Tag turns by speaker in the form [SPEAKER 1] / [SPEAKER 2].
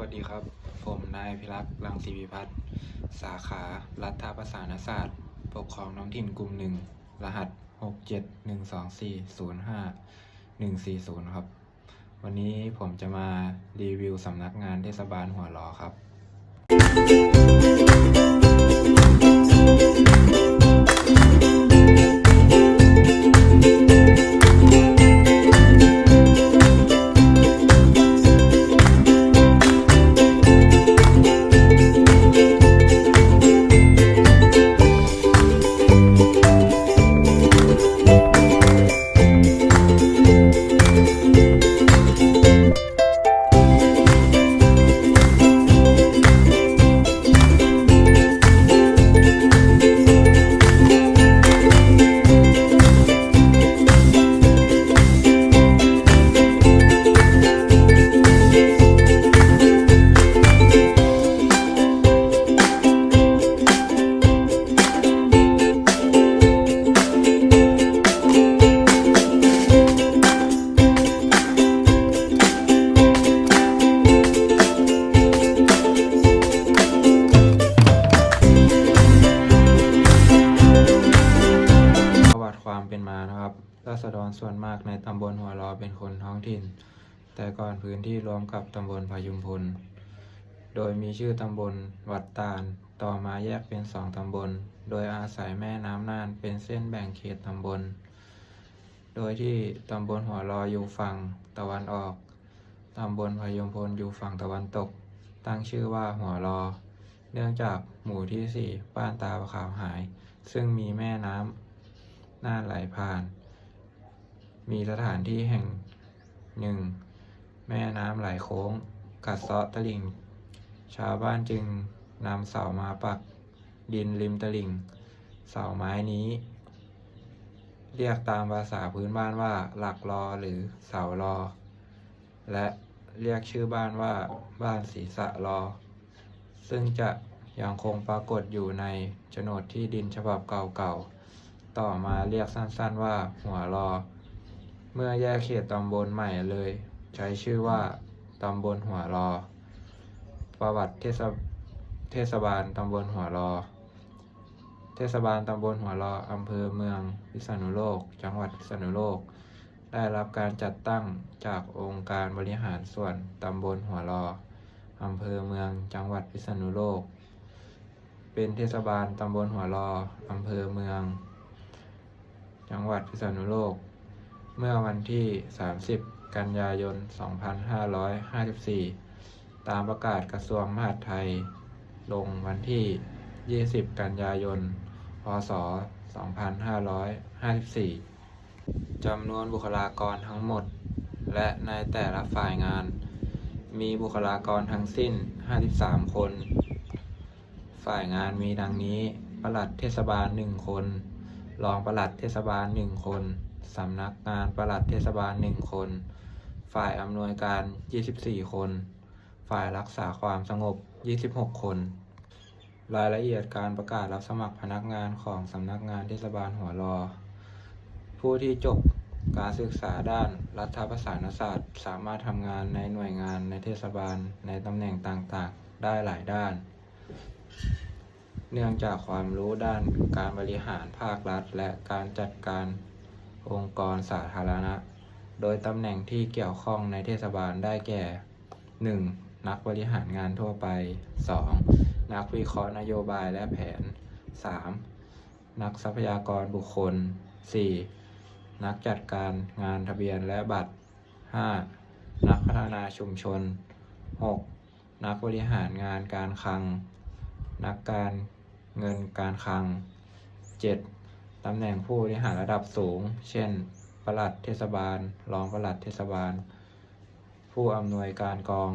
[SPEAKER 1] วัสดีครับ ผมนายพิรักษ์รังสีพิพัฒน์สาขา รัฐประสานศาสตร์ ปกครองน้องถิ่นกลุ่มหนึ่ง รหัส 6 7 1 2 4 0 5 1 4 0ครับ วันนี้ผมจะมารีวิวสำนักงานเทศบาลหัวหลอครับ ษฎรส่วนมากในตำบลหัวรอเป็นคนท้องถิ่น แต่ก่อนพื้นที่รวมกับตำบลพยุมพล โดยมีชื่อตำบลวัดตาล ต่อมาแยกเป็นสองตำบล โดยอาศัยแม่น้ำน่านเป็นเส้นแบ่งเขตตำบล โดยที่ตำบลหัวรออยู่ฝั่งตะวันออก ตำบลพยุมพลอยู่ฝั่งตะวันตก ตั้งชื่อว่าหัวรอ เนื่องจากหมู่ที่สี่บ้านตาขาวหาย ซึ่งมีแม่น้ำน่านไหลผ่าน มีสถานที่แห่งหนึ่ง แม่น้ำไหลโค้ง กัดเซาะตลิ่ง ชาวบ้านจึงนำเสามาปักดินริมตลิ่ง เสาไม้นี้ เรียกตามภาษาพื้นบ้านว่าหลักรอหรือเสารอ และเรียกชื่อบ้านว่าบ้านศรีสะรอ ซึ่งจะยังคงปรากฏอยู่ในโฉนดที่ดินฉบับเก่าๆ ต่อมาเรียกสั้นๆว่าหัวรอ เมื่อแยกเขตตำบลใหม่เลย ใช้ชื่อว่าตำบลหัวรอ ประวัติเทศเทศบาลตำบลหัวรอ เทศบาลตำบลหัวรออำเภอเมืองพิษณุโลก จังหวัดพิษณุโลก ได้รับการจัดตั้งจากองค์การบริหารส่วนตำบลหัวรออำเภอเมืองจังหวัดพิษณุโลก เป็นเทศบาลตำบลหัวรออำเภอเมือง จังหวัดพิษณุโลก เมื่อวันที่ 30 กันยายน 2554 ตามประกาศกระทรวงมหาดไทย ลงวันที่ 20 กันยายน พศ 2554 จำนวนบุคลากรทั้งหมด และในแต่ละฝ่ายงาน มีบุคลากรทั้งสิ้น 53 คน ฝ่ายงานมีดังนี้ ปลัดเทศบาล 1 คน รองปลัดเทศบาล 1 คน สำนักงานปลัดเทศบาล 1 คน ฝ่ายอำนวยการ 24 คน ฝ่ายรักษาความสงบ 26 คน รายละเอียดการประกาศรับสมัครพนักงานของสำนักงานเทศบาลหัวรอ ผู้ที่จบการศึกษาด้านรัฐประศานศาสตร์ สามารถทำงานในหน่วยงานในเทศบาลในตำแหน่งต่างๆ ได้หลายด้าน เนื่องจากความรู้ด้านการบริหารภาครัฐ และการจัดการ องค์กรสาธารณะ โดยตำแหน่งที่เกี่ยวข้องในเทศบาลได้แก่ 1. นักบริหารงานทั่วไป 2. นักวิเคราะห์นโยบายและแผน 3. นักทรัพยากรบุคคล 4. นักจัดการงานทะเบียนและบัตร 5. นักพัฒนาชุมชน 6. นักบริหารงานการคลัง นักการเงินการคลัง 7. ตำแหน่งผู้บริหารระดับสูง เช่น ปลัดเทศบาล รองปลัดเทศบาล ผู้อำนวยการกอง